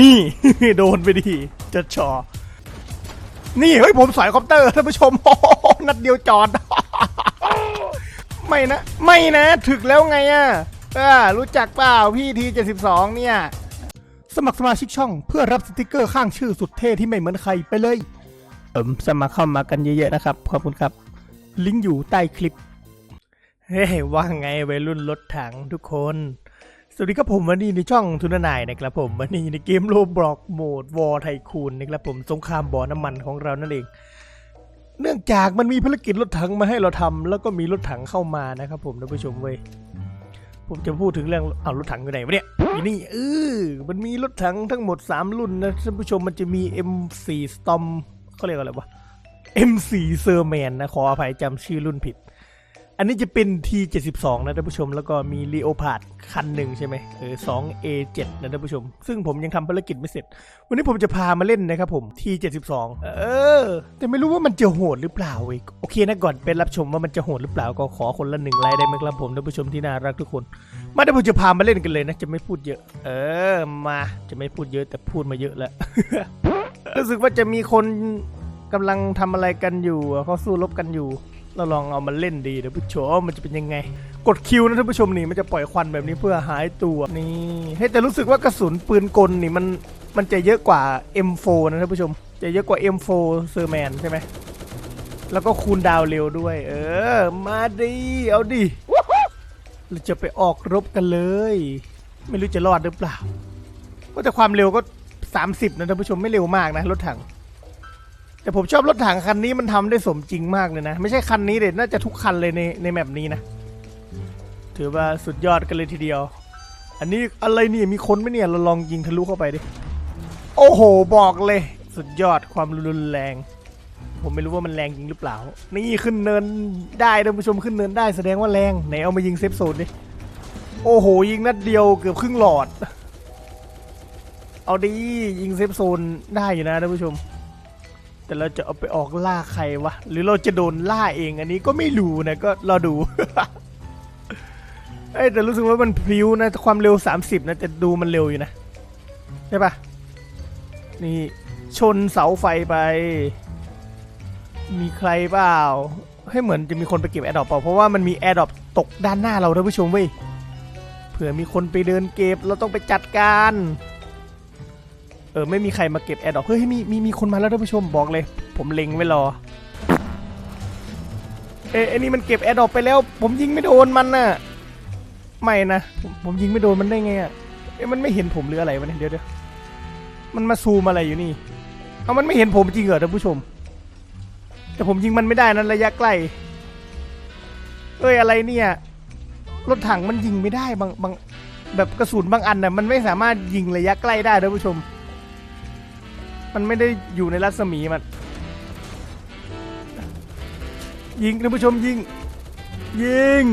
นี่ โดนไปดิจะชอ นี่เฮ้ยผมสอยคอปเตอร์ท่านผู้ชมโอ้โหนัดเดียวจอด ไม่นะ ไม่นะถึกแล้วไงอะอ่ารู้จักเปล่าพี่ที72เนี่ย สมัครสมาชิกช่องเพื่อรับสติกเกอร์ข้างชื่อสุดเท่ที่ไม่เหมือนใครไปเลย เอิมสมัครเข้ามากันเยอะๆนะครับ ขอบคุณครับ ลิงก์อยู่ใต้คลิป เฮ้ยว่าไงวัยรุ่นรถถังทุกคน สวัสดีครับผมวันนี้ในช่องทุนนายนะครับผมวันนี้ในเกมโลบล็อกโหมดวอร์ไทคูนนะครับผมสงครามบ่อน้ำมันของเรานั่นเอง เนื่องจากมันมีภารกิจรถถังมาให้เราทำแล้วก็มีรถถังเข้ามานะครับผมท่านผู้ชมเว้ยผมจะพูดถึงเรื่องเอารถถังอยู่ไหนวะเนี่ยอยู่นี่เออมันมีรถถังทั้งหมด 3 รุ่นนะท่านผู้ชมมันจะมี M4 Storm เขาเรียกอะไรวะ M4 s e r m a n นะขออภัยจำชื่อรุ่นผิด อันนี้จะเป็น T72 นะท่านผู้ชม แล้วก็มี Leopard คันหนึ่งใช่ไหมเออ 2A7 นะท่านผู้ชม ซึ่งผมยังทำภารกิจไม่เสร็จ วันนี้ผมจะพามาเล่นนะครับผม T72 เออ แต่ไม่รู้ว่ามันจะโหดหรือเปล่าเว้ยโอเคนะก่อนไปรับชมว่ามันจะโหดหรือเปล่าก็ขอคนละหนึ่งไลค์ได้ไหมครับผมท่านผู้ชมที่น่ารักทุกคน มาเดี๋ยวผมจะพามาเล่นกันเลยนะจะไม่พูดเยอะ เออมาจะไม่พูดเยอะแต่พูดมาเยอะแล้วรู้สึกว่าจะมีคนกำลังทำอะไรกันอยู่เขาสู้รบกันอยู่ เราลองเอามาเล่นดีเดี๋ยวผู้ชมมันจะเป็นยังไง กดคิวนะท่านผู้ชมนี่มันจะปล่อยควันแบบนี้เพื่อหายตัวนี่ให้แต่รู้สึกว่ากระสุนปืนกลนี่มันมันจะเยอะกว่า M4 นะท่านผู้ชม จะเยอะกว่า M4 เซอร์แมนใช่ไหมแล้วก็คูณดาวเร็วด้วย เออ มาดิเอาดิเราจะไปออกรบกันเลย ไม่รู้จะรอดหรือเปล่าก็แต่ความเร็วก็ 30นะท่านผู้ชมไม่เร็วมากนะรถถัง แต่ผมชอบรถถังคันนี้มันทำได้สมจริงมากเลยนะ ไม่ใช่คันนี้เด็ดน่าจะทุกคันเลยในในแมปนี้นะ ถือว่าสุดยอดกันเลยทีเดียว อันนี้อะไรเนี่ยมีคนไหมเนี่ยเราลองยิงทะลุเข้าไปดิ โอ้โหบอกเลย สุดยอดความรุนแรง ผมไม่รู้ว่ามันแรงจริงหรือเปล่า นี่ขึ้นเนินได้ท่านผู้ชมขึ้นเนินได้แสดงว่าแรงไหนเอามายิงเซฟโซนดิ โอ้โหยิงนัดเดียวเกือบครึ่งหลอด เอาดียิงเซฟโซนได้อยู่นะท่านผู้ชม แต่เราจะเอาไปออกล่าใครวะ หรือเราจะโดนล่าเองอันนี้ก็ไม่รู้นะก็รอดู เอ้แต่รู้สึกว่ามันพลิ้วนะ ความเร็ว 30 นะแต่ดูมันเร็วอยู่นะ ใช่ปะนี่ชนเสาไฟไป มีใครเปล่า ให้เหมือนจะมีคนไปเก็บแอร์ดรอปเปล่า เพราะว่ามันมีแอร์ดรอปตกด้านหน้าเราท่านผู้ชมเว้ย เผื่อมีคนไปเดินเก็บเราต้องไปจัดการ เออไม่มีใครมาเก็บแอร์ดรอปเฮ้ยมีมีมีคนมาแล้วท่านผู้ชมบอกเลย ผมเล็งไว้รอเอ้ไอ้นี่มันเก็บแอร์ดอปไปแล้ว ผมยิงไม่โดนมันน่ะไม่นะผมผมยิงไม่โดนมันได้ไงอะเอ้มันไม่เห็นผมหรืออะไรวะเนี่ยเดี๋ยวเดี๋ยวมันมาซูมอะไรอยู่นี่เอามันไม่เห็นผมจริงเหรอท่านผู้ชม แต่ผมยิงมันไม่ได้นั้นระยะใกล้เอ้ยอะไรเนี่ยรถถังมันยิงไม่ได้บางบางแบบกระสุนบางอันน่ะมันไม่สามารถยิงระยะใกล้ได้ท่านผู้ชม มันไม่ได้อยู่ในรัศมีมัน ยิงท่านผู้ชมยิง ยิง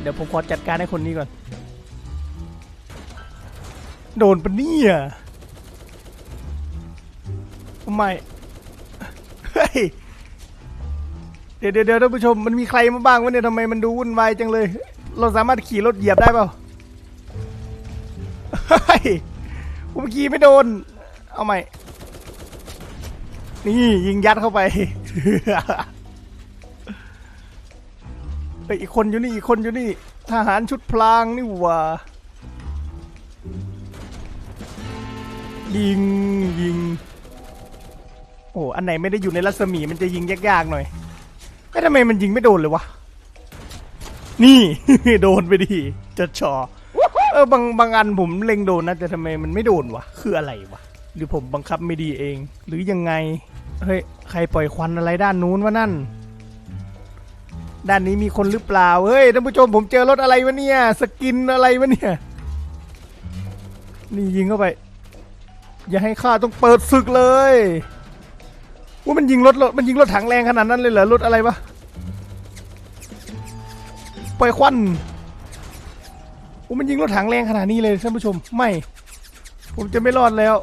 เดี๋ยวผมขอจัดการให้คนนี้ก่อน โดนปะเนี่ยไมเฮ้ยเดี๋ยวเดี๋ยวเดี๋ยวท่านผู้ชมมันมีใครมาบ้างวะเนี่ยทำไมมันดูวุ่นวายจังเลย เราสามารถขี่รถเหยียบได้เปล่าเฮ้ยผมขี่ไม่โดน เอาใหม่ นี่ยิงยัดเข้าไป เฮ้ยอีกคนอยู่นี่อีกคนอยู่นี่ ทหารชุดพลางนี่หว่า ยิงยิง โอ้อันไหนไม่ได้อยู่ในรัศมีมันจะยิงยากๆหน่อยเอ้ยทำไมมันยิงไม่โดนเลยวะ นี่ โดนไปดิจะชอเออบางบางอันผมเล็งโดนนะแต่ทำไมมันไม่โดนวะ คืออะไรวะ หรือผมบังคับไม่ดีเอง หรือยังไง เฮ้ย ใครปล่อยควันอะไรด้านนู้นวะนั่น ด้านนี้มีคนหรือเปล่า เฮ้ยท่านผู้ชมผมเจอรถอะไรวะเนี่ย สกินอะไรวะเนี่ย นี่ยิงเข้าไป อย่าให้ข้าต้องเปิดศึกเลยว่ามันยิงรถรถมันยิงรถถังแรงขนาดนั้นเลยเหรอ รถอะไรวะ ปล่อยควันว่ามันยิงรถถังแรงขนาดนี้เลยท่านผู้ชม ไม่ ผมจะไม่รอดแล้ว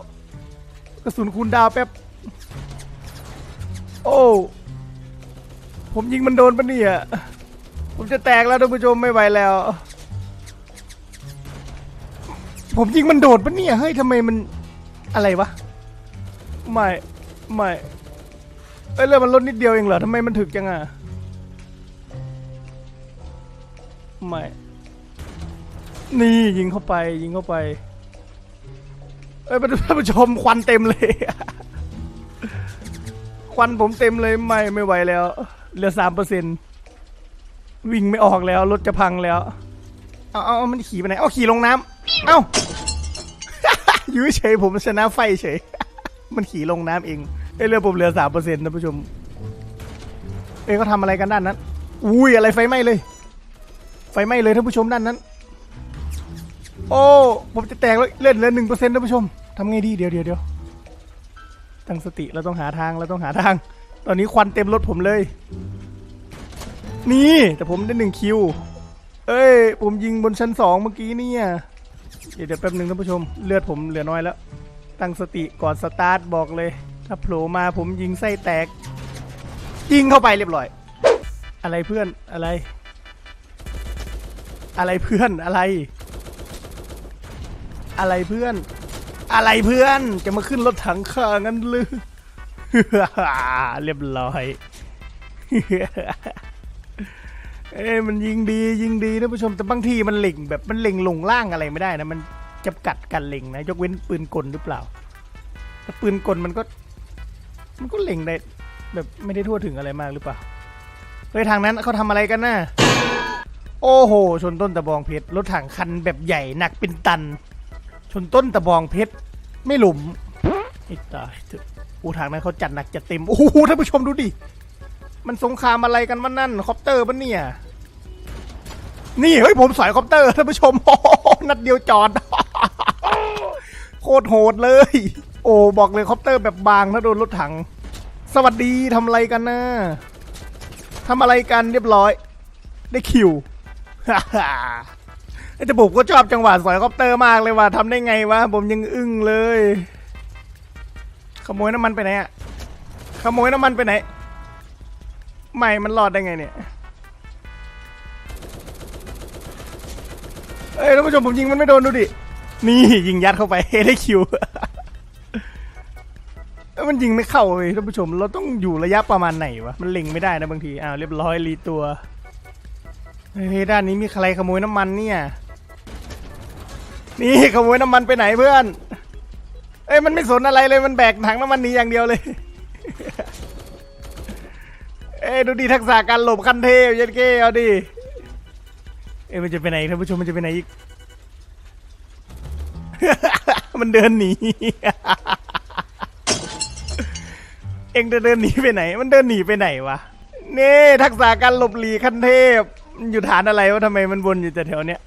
กระสุนคูณดาวแป๊บ โอ้ ผมยิงมันโดนปะเนี่ย ผมจะแตกแล้วท่านผู้ชมไม่ไหวแล้ว ผมยิงมันโดดปะเนี่ย เฮ้ยทำไมมันอะไรวะ ไม่ ไม่เอ้ยเรือมันลดนิดเดียวเองเหรอทำไมมันถึกจังอะ ไม่ นี่ยิงเข้าไปยิงเข้าไป เอ้ยท่านผู้ชมควันเต็มเลย ควันผมเต็มเลยไม่ไม่ไหวแล้ว เหลือสามเปอร์เซ็นวิ่งไม่ออกแล้ว รถจะพังแล้ว เอาเอาเอมันขี่ไปไหน เอาขี่ลงน้ำ เอ้าอยู่เฉยผมชนะไฟเฉย มันขี่ลงน้ำเองเอ้เรือผมเหลือสามเปอร์เซ็นต์ท่านผู้ชม เอ้ยเขาทำอะไรกันด้านนั้น อุ้ยอะไรไฟไหม้เลย ไฟไหม้เลยท่านผู้ชมด้านนั้น โอ้ ผมจะแตกแล้วเล่นเหลือหนึ่งเปอร์เซ็นต์ท่านผู้ชมทำไงดีเดี๋ยวเดี๋ยวเดี๋ยวตั้งสติเราต้องหาทางเราต้องหาทาง ตอนนี้ควันเต็มรถผมเลย นี่แต่ผมได้หนึ่งคิว เอ้ย ผมยิงบนชั้นสองเมื่อกี้เนี่ยเดี๋ยวเดี๋ยวแป๊บหนึ่งท่านผู้ชม เลือดผมเหลือน้อยแล้ว ตั้งสติก่อนสตาร์ทบอกเลย ถ้าโผล่มาผมยิงไส้แตก ยิงเข้าไปเรียบร้อย อะไรเพื่อนอะไร อะไรเพื่อนอะไร อะไรเพื่อน อะไรเพื่อน จะมาขึ้นรถถังข้างั้นหรือ เรียบร้อย เอ้ยมันยิงดียิงดีนะผู้ชมแต่บางทีมันเล็งแบบมันเล็งลงล่างอะไรไม่ได้นะ มันจำกัดการเล็งนะ ยกเว้นปืนกลหรือเปล่าแต่ปืนกลมันก็ มันก็เล็งได้แบบไม่ได้ทั่วถึงอะไรมากหรือเปล่าเฮ้ยทางนั้นเขาทำอะไรกันน่ะโอ้โห ชนต้นตะบองเพชรรถถังคันแบบใหญ่หนักเป็นตัน ชนต้นตะบองเพชรไม่หลุมไอ้ตายเถอะโอ้ทางนั้นเขาจัดหนักจัดเต็ม โอ้โหท่านผู้ชมดูดิ มันสงครามอะไรกันมันนั่นคอปเตอร์ปะเนี่ย นี่เฮ้ยผมสอยคอปเตอร์ท่านผู้ชมโอ้โหนัดเดียวจอด โคตรโหดเลย โอ้บอกเลยคอปเตอร์แบบบางถ้าโดนรถถัง สวัสดีทำอะไรกันนะทำอะไรกันเรียบร้อย ได้คิว แต่ผมก็ชอบจังหวะสอยคอปเตอร์มากเลยว่าทำได้ไงวะผมยังอึ้งเลย ขโมยน้ำมันไปไหนอะขโมยน้ำมันไปไหน ไม่มันรอดได้ไงเนี่ยเอ้ยท่านผู้ชมผมยิงมันไม่โดนดูดิ นี่ยิงยัดเข้าไปได้คิวเอ้ยมันยิงไม่เข้าเลยท่านผู้ชม เราต้องอยู่ระยะประมาณไหนวะ มันเล็งไม่ได้นะบางที อ้าวเรียบร้อยรีตัว เฮ้ยด้านนี้มีใครขโมยน้ำมันเนี่ย นี่ขโมยน้ำมันไปไหนเพื่อน เอ้ยมันไม่สนอะไรเลยมันแบกถังน้ำมันหนี้อย่างเดียวเลย เอ้ยดูดีทักษะการหลบคันเทพเย็นเก้เอาดิ เอ้ยมันจะไปไหนท่านผู้ชมมันจะไปไหนอีก มันเดินหนี เอ็งจะเดินหนีไปไหน มันเดินหนีไปไหนวะเน่ทักษะการหลบหลีคันเทพ อยู่ฐานอะไรวะทำไมมันวนอยู่แต่แถวเนี้ย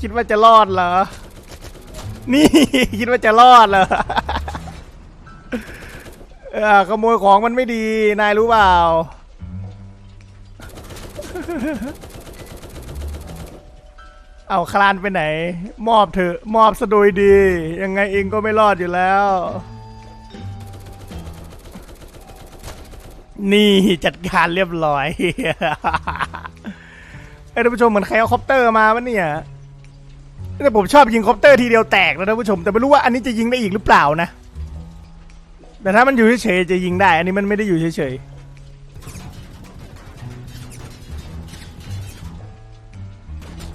คิดว่าจะรอดเหรอ นี่ คิดว่าจะรอดเหรอเออขโมยของมันไม่ดี นายรู้เปล่า เอาคลานไปไหน มอบเถอะ มอบสะโดยดี ยังไงเองก็ไม่รอดอยู่แล้ว นี่จัดการเรียบร้อย เอ้ยท่านผู้ชมเหมือนใครเอาคอปเตอร์มาวะเนี่ย แต่ผมชอบยิงคอปเตอร์ทีเดียวแตกนะท่านผู้ชม แต่ไม่รู้ว่าอันนี้จะยิงได้อีกหรือเปล่านะ แต่ถ้ามันอยู่เฉยๆจะยิงได้ อันนี้มันไม่ได้อยู่เฉยๆ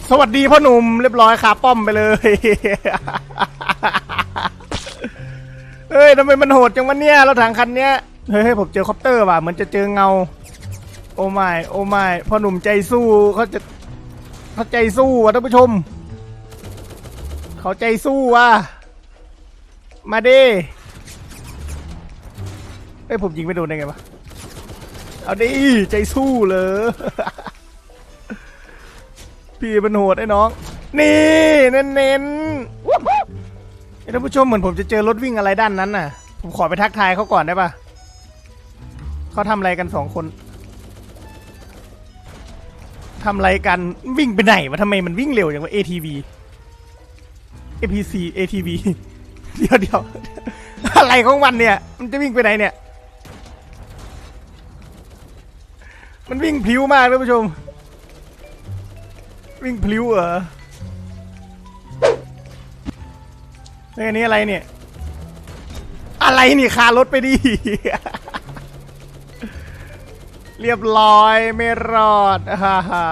สวัสดีพ่อหนุ่มเรียบร้อยขาป้อมไปเลย เฮ้ยทำไมมันโหดจังวะเนี่ยรถถังคันเนี้ย เฮ้ยผมเจอคอปเตอร์ว่ะเหมือนจะเจอเงา โอ้ไม่โอ้ไม่พ่อหนุ่มใจสู้เขาจะเขาใจสู้ว่ะท่านผู้ชม เขาใจสู้ว่ะ มาดิเอ้ยผมยิงไม่โดนได้ไงวะ เอาดิใจสู้เลย พี่มันโหดไอ้น้อง นี่เน้นๆไอ้ท่านผู้ชมเหมือนผมจะเจอรถวิ่งอะไรด้านนั้นน่ะ ผมขอไปทักทายเขาก่อนได้ปะเขาทำอะไรกันสองคนทำอะไรกันวิ่งไปไหนวะทำไมมันวิ่งเร็วอย่างว่า ATV APC ATV เดี๋ยวเดี๋ยวอะไรของมันเนี่ย มันจะวิ่งไปไหนเนี่ย มันวิ่งพลิ้วมากท่านผู้ชม วิ่งพลิ้วเหรอเฮ้ยอันนี้อะไรเนี่ย อะไรนี่คารถไปดิ เรียบร้อยไม่รอดฮ่าฮ่า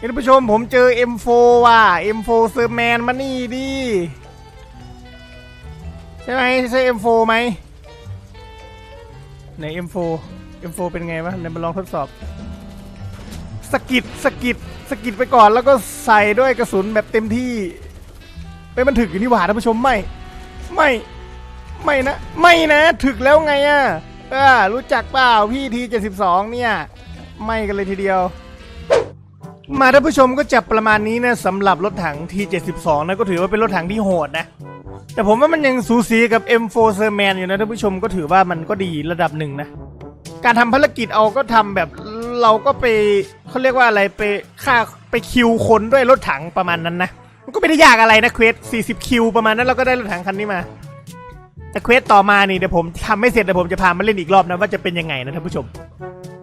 ท่านผู้ชมผมเจอ M4 ว่ะ M4 เซอร์แมนมานี่ดิใช่ไหมใช่ M4 ไหมไหน M4 M4 เป็นไงวะเดี๋ยวมาลองทดสอบสกิดสกิดสกิดไปก่อนแล้วก็ใส่ด้วยกระสุนแบบเต็มที่เป็นมันถึกอยู่นี่หว่าท่านผู้ชมไม่ ไม่ไม่นะ ไม่นะถึกแล้วไงอะรู้จักเปล่าพี่ทีเจ็ดสิบสองเนี่ย ไม่กันเลยทีเดียว มาท่านผู้ชมก็จับประมาณนี้นะสำหรับรถถังทีเจ็ดสิบสองนะก็ถือว่าเป็นรถถังที่โหดนะ แต่ผมว่ามันยังสูสีกับ M4 s e r m a n อยู่นะท่านผู้ชมก็ถือว่ามันก็ดีระดับหนึ่งนะ การทำภารกิจเอาก็ทำแบบเราก็ไปเขาเรียกว่าอะไรไปฆ่าไปคิวคนด้วยรถถังประมาณนั้นนะมันก็ไม่ได้ยากอะไรนะเควส40 คิวประมาณนั้นเราก็ได้รถถังคันนี้มาแต่เควสต่อมานี่เดี๋ยวผมทำไม่เสร็จเดี๋ยวผมจะพามาเล่นอีกรอบนะว่าจะเป็นยังไงนะท่านผู้ชม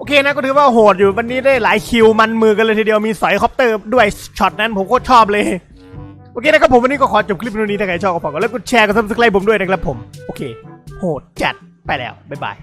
เคนะก็ถือว่าโหดอยู่วันนี้ได้หลายคิวมันมือกันเลยทีเดียวมีสอยคอปเตอร์ด้วยช็อตนั้นผมโคตรชอบเลย โอเคนะครับผมวันนี้ก็ขอจบคลิปนี้ถ้าใครชอบก็ฝากกดไลค์กดแชร์กดซับสไครต์ผมด้วยนะครับผม โอเค โหดจัดไปแล้ว บ๊ายบาย